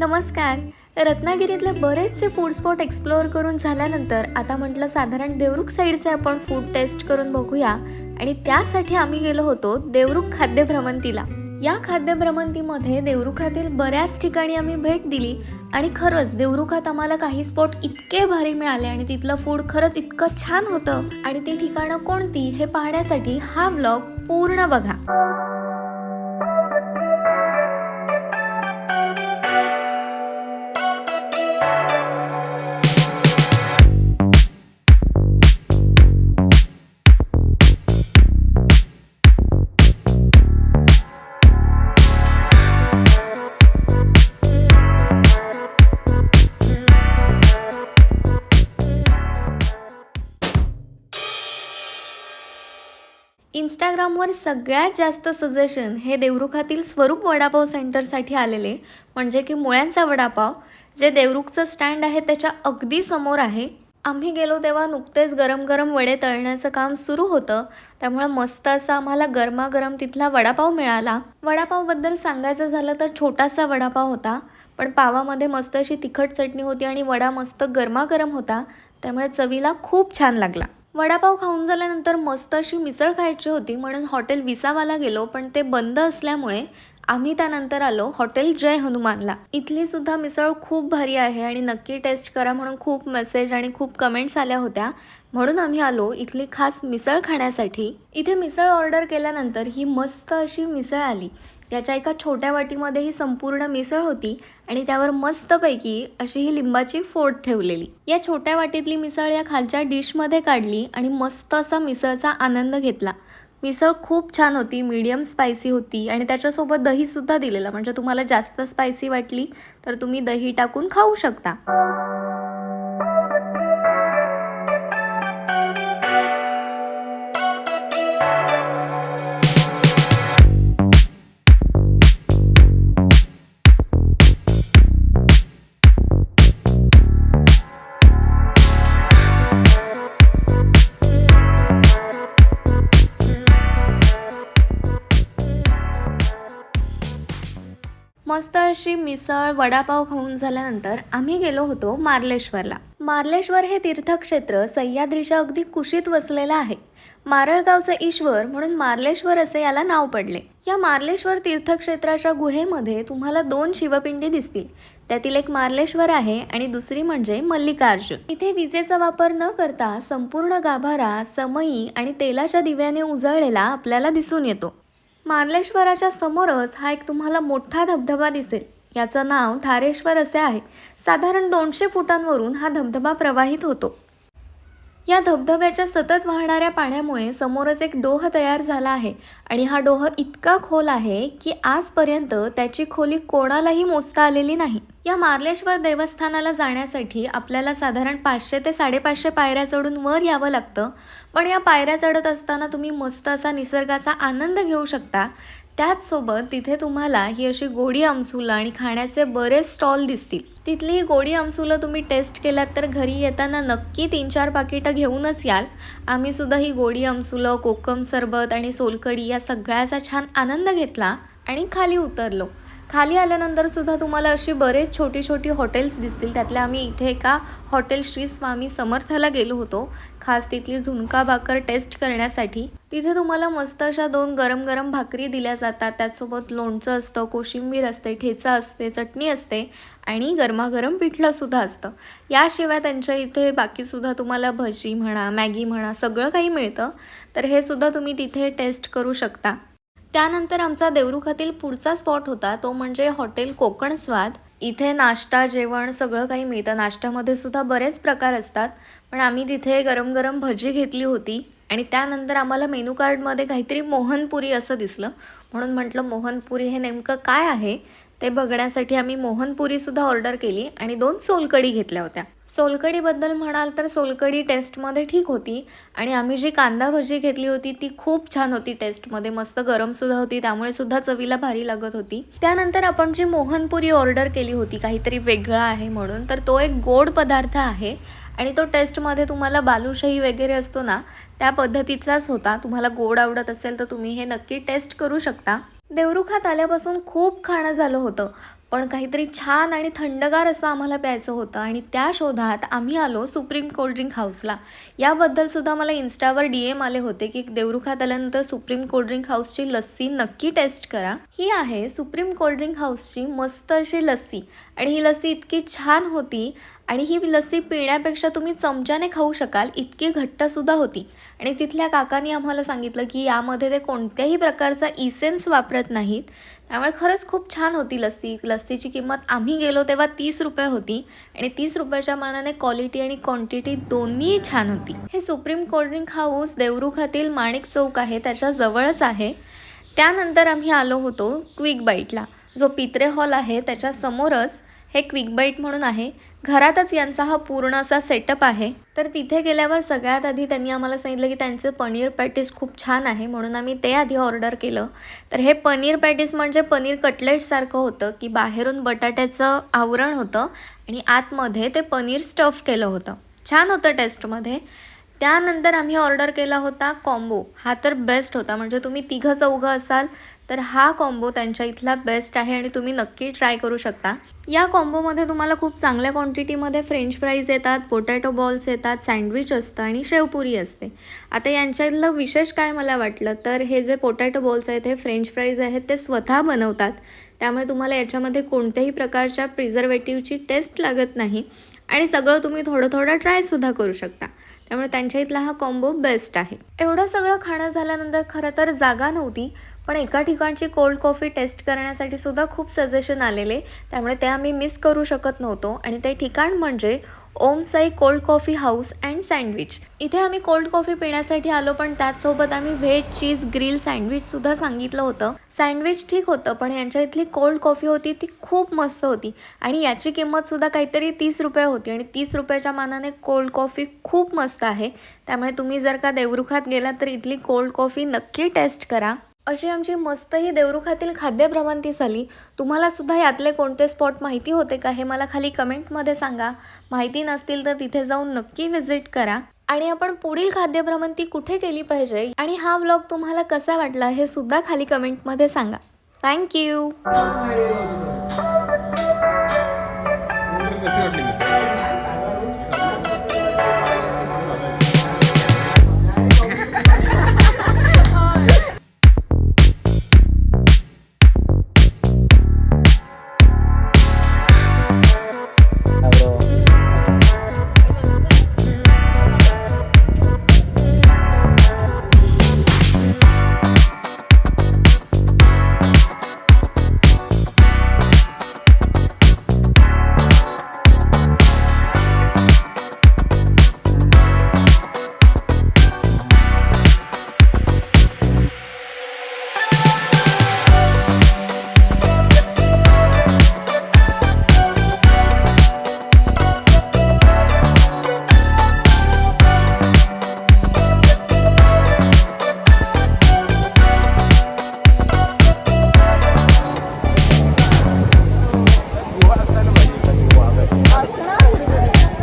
नमस्कार. रत्नागिरीतले बरेचसे फूड स्पॉट एक्सप्लोअर करून झाल्यानंतर आता म्हटलं साधारण देवरुख साईडचे आपण फूड टेस्ट करून बघूया. आणि त्यासाठी आम्ही गेलो होतो देवरुख खाद्य भ्रमंतीला. या खाद्यभ्रमंतीमध्ये देवरुखातील बऱ्याच ठिकाणी आम्ही भेट दिली. आणि खरंच देवरुखात आम्हाला काही स्पॉट इतके भारी मिळाले आणि तिथलं फूड खरंच इतकं छान होतं. आणि ती ठिकाणं कोणती हे पाहण्यासाठी हा ब्लॉग पूर्ण बघा. इंस्टाग्रामवर सगळ्यात जास्त सजेशन हे देवरुखातील स्वरूप वडापाव सेंटरसाठी आलेले म्हणजे की मुळ्यांचा वडापाव जे देवरुखचं स्टँड आहे त्याच्या अगदी समोर आहे. आम्ही गेलो तेव्हा नुकतेच गरम गरम वडे तळण्याचं काम सुरू होतं. त्यामुळे मस्त असा आम्हाला गरमागरम तिथला वडापाव मिळाला. वडापावबद्दल सांगायचं झालं तर छोटासा वडापाव होता पण पावामध्ये मस्त अशी तिखट चटणी होती आणि वडा मस्त गरमागरम होता. त्यामुळे चवीला खूप छान लागला. वडापाव खाऊन झाल्यानंतर मस्त अशी मिसळ खायची होती म्हणून हॉटेल विसावाला गेलो पण ते बंद असल्यामुळे आम्ही त्यानंतर आलो हॉटेल जय हनुमानला. इथली सुद्धा मिसळ खूप भारी आहे आणि नक्की टेस्ट करा म्हणून खूप मेसेज आणि खूप कमेंट्स आल्या होत्या. म्हणून आम्ही आलो इथली खास मिसळ खाण्यासाठी. इथे मिसळ ऑर्डर केल्यानंतर ही मस्त अशी मिसळ आली. याच्या एका छोट्या वाटीमध्ये ही संपूर्ण मिसळ होती आणि त्यावर मस्तपैकी अशी ही लिंबाची फोड ठेवलेली. या छोट्या वाटीतली मिसळ या खालच्या डिशमध्ये काढली आणि मस्त असा मिसळचा आनंद घेतला. मिसळ खूप छान होती मीडियम स्पायसी होती आणि त्याच्यासोबत दहीसुद्धा दिलेलं. म्हणजे तुम्हाला जास्त स्पायसी वाटली तर तुम्ही दही टाकून खाऊ शकता. मस्त अशी मिसळ वडापाव खाऊन झाल्यानंतर आम्ही गेलो होतो मार्लेश्वरला. मार्लेश्वर हे तीर्थक्षेत्र सह्याद्रीच्या अगदी कुशीत वसलेलं आहे. मारळगावचं ईश्वर म्हणून मार्लेश्वर असे याला नाव पडले. या मार्लेश्वर तीर्थक्षेत्राच्या गुहेमध्ये तुम्हाला दोन शिवपिंडी दिसतील. त्यातील एक मार्लेश्वर आहे आणि दुसरी म्हणजे मल्लिकार्जुन. इथे विजेचा वापर न करता संपूर्ण गाभारा समई आणि तेलाच्या दिव्याने उजळलेला आपल्याला दिसून येतो. मार्लेश्वराच्या समोरच हा एक तुम्हाला मोठा धबधबा दिसेल. याचं नाव धारेश्वर असे आहे. साधारण दोनशे फुटांवरून हा धबधबा प्रवाहित होतो. या धबधब्याच्या सतत वाहणाऱ्या पाण्यामुळे समोरच एक डोह तयार झाला आहे आणि हा डोह इतका खोल आहे की आजपर्यंत त्याची खोली कोणालाही मोजता आलेली नाही. या मार्लेश्वर देवस्थानाला जाण्यासाठी आपल्याला साधारण पाचशे ते साडेपाचशे पायऱ्या चढून वर यावं लागतं. पण या पायऱ्या चढत असताना तुम्ही मस्त असा निसर्गाचा आनंद घेऊ शकता. त्याचसोबत तिथे तुम्हाला ही अशी गोडी आमसुलं आणि खाण्याचे बरेच स्टॉल दिसतील. तिथली ही गोडी आमसुलं तुम्ही टेस्ट केलात तर घरी येताना नक्की तीन चार पाकिटं घेऊनच याल. आम्ही सुद्धा ही गोडी आमसुलं कोकम सरबत आणि सोलकडी या सगळ्याचा छान आनंद घेतला आणि खाली उतरलो. खाली आल्यानंतर सुद्धा तुम्हाला अशी बरेच छोटी छोटी हॉटेल्स दिसतील. त्यातल्या आम्ही इथे एका हॉटेल श्री स्वामी समर्थाला गेलो होतो. खास तिथली झुणका भाकर टेस्ट करण्यासाठी. तिथे तुम्हाला मस्त अशा दोन गरम गरम भाकरी दिल्या जातात. त्याचसोबत लोणचं असतं कोशिंबीर असते ठेचा असते चटणी असते आणि गरमागरम पिठलंसुद्धा असतं. याशिवाय त्यांच्या इथे बाकीसुद्धा तुम्हाला भजी म्हणा मॅगी म्हणा सगळं काही मिळतं. तर हे सुद्धा तुम्ही तिथे टेस्ट करू शकता. त्यानंतर आमचा देवरुखातील पुढचा स्पॉट होता. तो म्हणजे हॉटेल कोकण स्वाद. इथे नाश्ता जेवण सगळं काही मिळतं. नाश्त्यामध्ये सुद्धा बरेच प्रकार असतात. पण आम्ही तिथे गरम गरम भजी घेतली होती. आणि त्यानंतर आम्हाला मेनू कार्डमध्ये काहीतरी मोहनपुरी असं दिसलं. म्हणून म्हटलं मोहनपुरी हे नेमकं काय आहे? ते बघण्यासाठी आम्ही मोहनपुरीसुद्धा ऑर्डर केली आणि दोन सोलकडी घेतल्या होत्या. सोलकडीबद्दल म्हणाल तर सोलकडी टेस्टमध्ये ठीक होती आणि आम्ही जी कांदा भजी घेतली होती ती खूप छान होती टेस्टमध्ये मस्त गरमसुद्धा होती त्यामुळे सुद्धा चवीला भारी लागत होती. त्यानंतर आपण जी मोहनपुरी ऑर्डर केली होती काहीतरी वेगळा आहे म्हणून तर तो एक गोड पदार्थ आहे आणि तो टेस्टमध्ये तुम्हाला बालुशाही वगैरे असतो ना त्या पद्धतीचाच होता. तुम्हाला गोड आवडत असेल तर तुम्ही हे नक्की टेस्ट करू शकता. देवरुखात आल्यापासून खूप खाणं झालं होतं. पण काहीतरी छान आणि थंडगार असं आम्हाला प्यायचं होतं आणि त्या शोधात आम्ही आलो सुप्रीम कोल्ड्रिंक हाऊसला. याबद्दल सुद्धा मला इन्स्टावर डी एम आले होते की देवरुखात आल्यानंतर सुप्रीम कोल्ड्रिंक हाऊसची लस्सी नक्की टेस्ट करा. ही आहे सुप्रीम कोल्ड्रिंक हाऊसची मस्त अशी लस्सी आणि ही लस्सी इतकी छान होती आणि ही लस्सी पिण्यापेक्षा तुम्ही चमच्याने खाऊ शकाल इतकी घट्टसुद्धा होती. आणि तिथल्या काकांनी आम्हाला सांगितलं की यामध्ये ते कोणत्याही प्रकारचा इसेन्स वापरत नाहीत. त्यामुळे खरंच खूप छान होती लस्सी. लस्सीची किंमत आम्ही गेलो तेव्हा तीस रुपये होती आणि तीस रुपयाच्या मानाने क्वालिटी आणि क्वांटिटी दोन्ही छान होती. हे सुप्रीम कोल्ड्रिंक हाऊस देवरुखातील माणिक चौक आहे त्याच्या जवळच आहे. त्यानंतर आम्ही आलो होतो क्विक बाईटला जो पित्रे हॉल आहे त्याच्यासमोरच हे क्विक बाईट म्हणून आहे. घरातच यांचा हा पूर्ण असा सेटअप आहे. तर तिथे गेल्यावर सगळ्यात आधी त्यांनी आम्हाला सांगितलं की त्यांचं पनीर पॅटीस खूप छान आहे म्हणून आम्ही ते आधी ऑर्डर केलं. तर हे पनीर पॅटीस म्हणजे पनीर कटलेटसारखं होतं की बाहेरून बटाट्याचं आवरण होतं आणि आतमध्ये ते पनीर स्टफ केलं होतं. छान होतं टेस्टमध्ये. त्यानंतर आम्ही ऑर्डर केला होता कॉम्बो. हा तर बेस्ट होता. म्हणजे तुम्ही तिघं चौघं असाल तर हा कॉम्बो त्यांच्या इथला बेस्ट आहे आणि तुम्ही नक्की ट्राय करू शकता. या कॉम्बोमध्ये तुम्हाला खूप चांगल्या क्वांटिटीमध्ये फ्रेंच फ्राईज येतात पोटॅटो बॉल्स येतात सँडविच असतं आणि शेवपुरी असते. आता यांच्या इथलं विशेष काय मला वाटलं तर हे जे पोटॅटो बॉल्स आहेत हे फ्रेंच फ्राईज आहेत ते स्वतः बनवतात. त्यामुळे तुम्हाला याच्यामध्ये कोणत्याही प्रकारच्या प्रिझर्वेटिव्हची टेस्ट लागत नाही. आणि सगळं तुम्ही थोडं थोडं ट्रायसुद्धा करू शकता. त्यामुळे त्यांच्या इथला हा कॉम्बो बेस्ट आहे. एवढं सगळं खाणं झाल्यानंतर खरं तर जागा नव्हती पण एका ठिकाणची कोल्ड कॉफी टेस्ट करण्यासाठी सुद्धा खूप सजेशन आलेले. त्यामुळे ते आम्ही मिस करू शकत नव्हतो. आणि ते ठिकाण म्हणजे Om Sai cold coffee house and sandwich इथे आम्ही कोल्ड कॉफी पिण्यासाठी आलो पण त्याचसोबत आम्ही व्हेज चीज ग्रिल सँडविचसुद्धा सांगितलं होतं. सँडविच ठीक होतं पण यांच्या इथली कोल्ड कॉफी होती ती खूप मस्त होती. आणि याची किंमतसुद्धा काहीतरी तीस रुपये होती. आणि तीस रुपयाच्या मानाने कोल्ड कॉफी खूप मस्त आहे. त्यामुळे तुम्ही जर का देवरुखात गेलात तर इथली कोल्ड कॉफी नक्की टेस्ट करा. अशी आमची मस्त ही देवरुखातील खाद्यभ्रमंती झाली. तुम्हालासुद्धा यातले कोणते स्पॉट माहिती होते का? हे मला खाली कमेंटमध्ये सांगा. माहिती नसतील तर तिथे जाऊन नक्की व्हिजिट करा. आणि आपण पुढील खाद्यभ्रमंती कुठे केली पाहिजे? आणि हा व्लॉग तुम्हाला कसा वाटला हे सुद्धा खाली कमेंटमध्ये सांगा. थँक्यू